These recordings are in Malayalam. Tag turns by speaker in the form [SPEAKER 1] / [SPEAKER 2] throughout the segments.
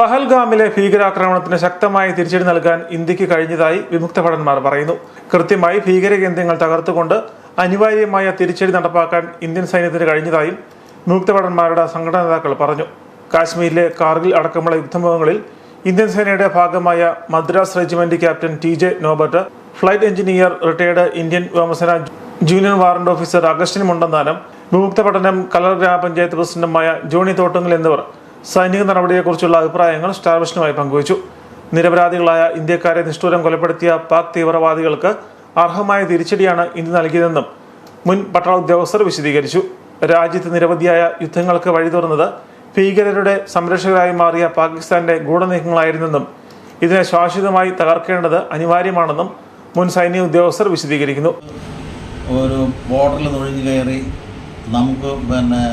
[SPEAKER 1] പഹൽഗാമിലെ ഭീകരാക്രമണത്തിന് ശക്തമായ തിരിച്ചടി നൽകാൻ ഇന്ത്യയ്ക്ക് കഴിഞ്ഞതായി വിമുക്ത ഭടന്മാർ പറയുന്നു. കൃത്യമായി ഭീകര കേന്ദ്രങ്ങൾ തകർത്തുകൊണ്ട് അനിവാര്യമായ തിരിച്ചടി നടപ്പാക്കാൻ ഇന്ത്യൻ സൈന്യത്തിന് കഴിഞ്ഞതായും വിമുക്ത ഭടന്മാരുടെ സംഘടനാ നേതാക്കൾ പറഞ്ഞു. കാശ്മീരിലെ കാർഗിൽ അടക്കമുള്ള യുദ്ധമുഖങ്ങളിൽ ഇന്ത്യൻ സേനയുടെ ഭാഗമായ Madras regiment captain T J Norbert flight engineer retired Indian വ്യോമസേന junior warrant officer Augustine Mundanthanam വിമുക്ത പഠനം കലർ ഗ്രാമപഞ്ചായത്ത് പ്രസിഡന്റുമായ ജോണി തോട്ടുങ്ങൽ എന്നിവർ സൈനിക നടപടിയെക്കുറിച്ചുള്ള അഭിപ്രായങ്ങൾ സ്റ്റാർ വിഷനുമായി പങ്കുവച്ചു. നിരപരാധികളായ ഇന്ത്യക്കാരെ നിഷ്ഠൂരം കൊലപ്പെടുത്തിയ പാക് തീവ്രവാദികൾക്ക് അർഹമായ തിരിച്ചടിയാണ് ഇന്ത്യ നൽകിയതെന്നും മുൻ പട്ടാള ഉദ്യോഗസ്ഥർ വിശദീകരിച്ചു. രാജ്യത്ത് നിരവധിയായ യുദ്ധങ്ങൾക്ക് വഴി തുറന്നത് ഭീകരരുടെ സംരക്ഷകരായി മാറിയ പാകിസ്ഥാന്റെ ഗൂഢനീക്കങ്ങളായിരുന്നെന്നും ഇതിനെ ശാശ്വതമായി തകർക്കേണ്ടത് അനിവാര്യമാണെന്നും മുൻ സൈനിക ഉദ്യോഗസ്ഥർ വിശദീകരിക്കുന്നു.
[SPEAKER 2] ഒരു ബോർഡറിൽ നുഴഞ്ഞു കയറി നമുക്ക് പിന്നെ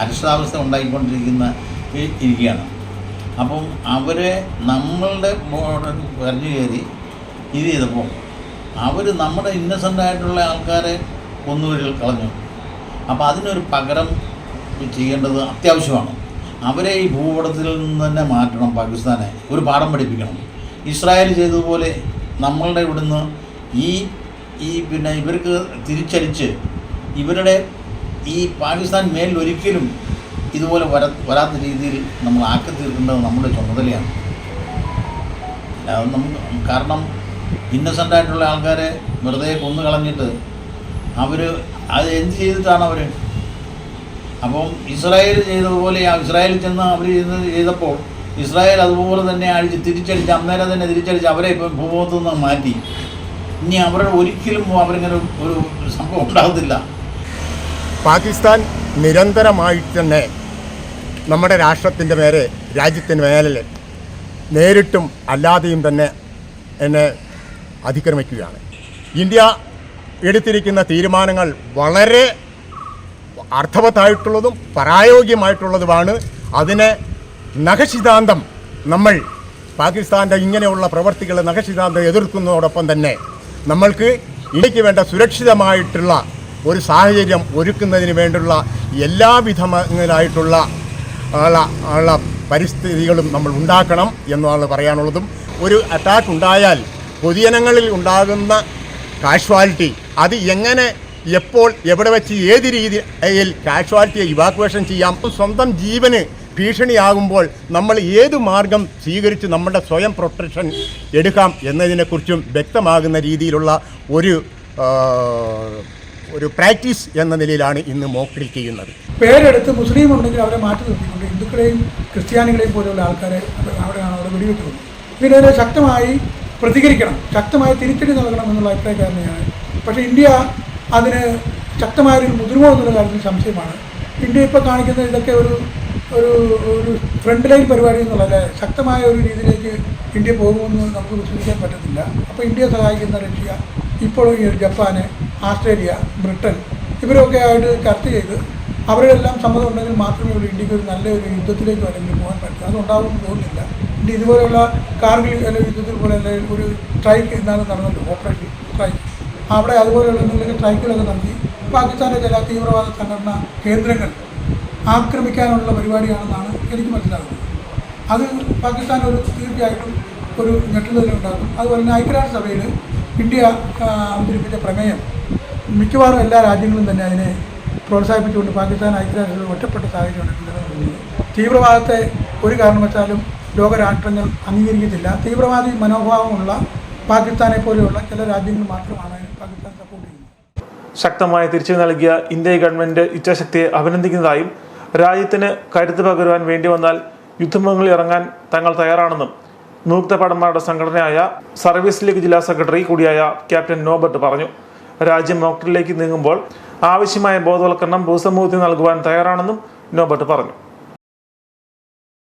[SPEAKER 2] അരിഷ്ടാവസ്ഥ ഉണ്ടായിക്കൊണ്ടിരിക്കുന്ന ഇരിക്കുകയാണ്. അപ്പം അവരെ നമ്മളുടെ പറഞ്ഞു കയറി ഇത് ചെയ്തപ്പോൾ അവർ നമ്മുടെ ഇന്നസെന്റ് ആയിട്ടുള്ള ആൾക്കാരെ കൊന്നുവഴി കളഞ്ഞു. അപ്പോൾ അതിനൊരു പകരം ചെയ്യേണ്ടത് അത്യാവശ്യമാണ്. അവരെ ഈ ഭൂപടത്തിൽ നിന്ന് തന്നെ മാറ്റണം പാകിസ്ഥാനെ. ഒരു പാഠം പഠിപ്പിക്കണം. ഇസ്രായേൽ ചെയ്തതുപോലെ നമ്മളുടെ ഇവിടുന്ന് ഈ ഈ പിന്നെ ഇവർക്ക് തിരിച്ചടിച്ച് ഇവരുടെ ഈ പാകിസ്ഥാൻ മേലിലൊരിക്കലും ഇതുപോലെ വര വരാത്ത രീതിയിൽ നമ്മൾ ആക്കി തീർക്കേണ്ടത് നമ്മുടെ ചുമതലയാണ്. അല്ലാതെ നമുക്ക് കാരണം ഇന്നസെന്റ് ആയിട്ടുള്ള ആൾക്കാരെ വെറുതെ കൊന്നു കളഞ്ഞിട്ട് അവർ അത് എന്ത് ചെയ്തിട്ടാണ് അവർ അപ്പം ഇസ്രായേൽ ചെയ്തതുപോലെ ഇസ്രായേലിൽ ചെന്ന് അവർ ചെയ്ത് ചെയ്തപ്പോൾ ഇസ്രായേൽ അതുപോലെ തന്നെ അഴിച്ച് തിരിച്ചടിച്ച് അന്നേരം തന്നെ തിരിച്ചടിച്ച് അവരെ ഇപ്പം ഭൂമുഖത്തു നിന്ന് മാറ്റി. ഇനി അവരുടെ ഒരിക്കലും അവരിങ്ങനെ ഒരു സംഭവം ഉണ്ടാകത്തില്ല.
[SPEAKER 3] പാകിസ്ഥാൻ നിരന്തരമായിട്ട് തന്നെ നമ്മുടെ രാഷ്ട്രത്തിന്റെ മേലെ രാജ്യത്തിന് മേലെ നേരിട്ടും അല്ലാതെയും തന്നെ എന്നെ അതിക്രമിക്കുകയാണ്. ഇന്ത്യ എടുത്തിരിക്കുന്ന തീരുമാനങ്ങൾ വളരെ അർത്ഥവത്തായിട്ടുള്ളതും പ്രായോഗികമായിട്ടുള്ളതുമാണ്. അതിനെ നഖശിതാന്തം നമ്മൾ പാകിസ്ഥാന്റെ ഇങ്ങനെയുള്ള പ്രവർത്തികളെ നഖശിതാന്തം എതിർക്കുന്നതോടൊപ്പം തന്നെ നമ്മൾക്ക് ഇന്ത്യയ്ക്ക് വേണ്ട സുരക്ഷിതമായിട്ടുള്ള ഒരു സാഹചര്യം ഒരുക്കുന്നതിന് വേണ്ടുള്ള എല്ലാവിധങ്ങളായിട്ടുള്ള ഉള്ള പരിസ്ഥിതികളും നമ്മൾ ഉണ്ടാക്കണം എന്നാണ് പറയാനുള്ളതും. ഒരു അറ്റാക്ക് ഉണ്ടായാൽ പൊതുജനങ്ങളിൽ ഉണ്ടാകുന്ന കാഷ്വാലിറ്റി അത് എങ്ങനെ എപ്പോൾ എവിടെ വെച്ച് ഏത് രീതിയിൽ കാഷ്വാലിറ്റിയെ ഇവാക്വേഷൻ ചെയ്യാം? സ്വന്തം ജീവന് ഭീഷണിയാകുമ്പോൾ നമ്മൾ ഏത് മാർഗം സ്വീകരിച്ച് നമ്മുടെ സ്വയം പ്രൊട്ടക്ഷൻ എടുക്കാം എന്നതിനെക്കുറിച്ചും വ്യക്തമാകുന്ന രീതിയിലുള്ള ഒരു ഒരു പ്രാക്ടീസ് എന്ന നിലയിലാണ് ഇന്ന് മോക്കിൽ ചെയ്യുന്നത്.
[SPEAKER 4] പേരെടുത്ത് മുസ്ലിം ഉണ്ടെങ്കിൽ അവരെ മാറ്റി നിർത്തിക്കൊണ്ട് ഹിന്ദുക്കളെയും ക്രിസ്ത്യാനികളെയും പോലെയുള്ള ആൾക്കാരെ അവിടെ- അവിടെയാണ് അവിടെ വെടിവെക്കുന്നത്. ഇതിനെതിരെ ശക്തമായി പ്രതികരിക്കണം ശക്തമായി തിരിച്ചടി നൽകണം എന്നുള്ള അഭിപ്രായക്കാരനെയാണ്. പക്ഷേ ഇന്ത്യ അതിന് ശക്തമായൊരു മുതിർമോ എന്നുള്ള കാര്യത്തിൽ സംശയമാണ്. ഇന്ത്യ ഇപ്പോൾ കാണിക്കുന്ന ഇതൊക്കെ ഒരു ഒരു ഒരു ഫ്രണ്ട് ലൈൻ പരിപാടി എന്നുള്ളത് ശക്തമായ ഒരു രീതിയിലേക്ക് ഇന്ത്യ പോകുമെന്ന് നമുക്ക് വിശ്വസിക്കാൻ പറ്റത്തില്ല. അപ്പോൾ ഇന്ത്യയെ സഹായിക്കുന്ന റഷ്യ ഇപ്പോൾ ഈ ജപ്പാന് ആസ്ട്രേലിയ ബ്രിട്ടൻ ഇവരൊക്കെ ആയിട്ട് ചർച്ച ചെയ്ത് അവരെല്ലാം സമ്മതം ഉണ്ടെങ്കിൽ മാത്രമേ ഒരു ഇന്ത്യയ്ക്ക് ഒരു നല്ല ഒരു യുദ്ധത്തിലേക്ക് അല്ലെങ്കിൽ പോകാൻ പറ്റൂ. അതുണ്ടാകുമെന്ന് തോന്നുന്നില്ല. ഇന്ത്യ ഇതുപോലെയുള്ള കാർഗിൽ അല്ലെങ്കിൽ യുദ്ധത്തിൽ പോലെ അല്ലെങ്കിൽ ഒരു സ്ട്രൈക്ക് എന്നാണ് നടന്നത് ഓപ്പറേഷൻ സ്ട്രൈക്ക്. അവിടെ അതുപോലെയുള്ള എന്തെങ്കിലും സ്ട്രൈക്കുകളൊക്കെ നടത്തി പാകിസ്ഥാന്റെ ചില തീവ്രവാദ സംഘടന കേന്ദ്രങ്ങൾ ആക്രമിക്കാനുള്ള പരിപാടിയാണെന്നാണ് എനിക്ക് മനസ്സിലാകുന്നത്. അത് പാകിസ്ഥാൻ ഒരു തീർച്ചയായിട്ടും ഒരു ഞെട്ടുതലുണ്ടാക്കും അതുപോലെ തന്നെ ഐക്യരാഷ്ട്രസഭയിൽ ഇന്ത്യ അവതരിപ്പിച്ച പ്രമേയം മിക്കവാറും എല്ലാ രാജ്യങ്ങളും തന്നെ അതിനെ പ്രോത്സാഹിപ്പിച്ചുകൊണ്ട് പാകിസ്ഥാൻ ഐക്യരാഷ്ട്രത്തിൽ ഒറ്റപ്പെട്ട നിലനിൽക്കുന്നത് തീവ്രവാദത്തെ ഒരു കാരണവശാലും ലോകരാഷ്ട്രങ്ങൾ അംഗീകരിക്കത്തില്ല. തീവ്രവാദി മനോഭാവമുള്ള പാകിസ്ഥാനെ പോലെയുള്ള ചില രാജ്യങ്ങൾ മാത്രമാണ് പാകിസ്ഥാൻ സപ്പോർട്ട് ചെയ്യുന്നത്.
[SPEAKER 1] ശക്തമായ തിരിച്ചു നൽകിയ ഇന്ത്യ ഗവൺമെന്റ് ഇച്ഛാശക്തിയെ അഭിനന്ദിക്കുന്നതായും രാജ്യത്തിന് കരുത്ത് പകരുവാൻ വേണ്ടി വന്നാൽ യുദ്ധമുഖങ്ങളിൽ ഇറങ്ങാൻ തങ്ങൾ തയ്യാറാണെന്നും നിയുക്ത ഭടന്മാരുടെ സംഘടനയായ സർവീസ് ലീഗ് ജില്ലാ സെക്രട്ടറി കൂടിയായ ക്യാപ്റ്റൻ നോബർട്ട് പറഞ്ഞു. രാജ്യം മോക്ടറിലേക്ക് നീങ്ങുമ്പോൾ ആവശ്യമായ ബോധവൽക്കരണം ഭൂസമൂഹത്തിന് നൽകുവാൻ തയ്യാറാണെന്നും നോബർട്ട് പറഞ്ഞു.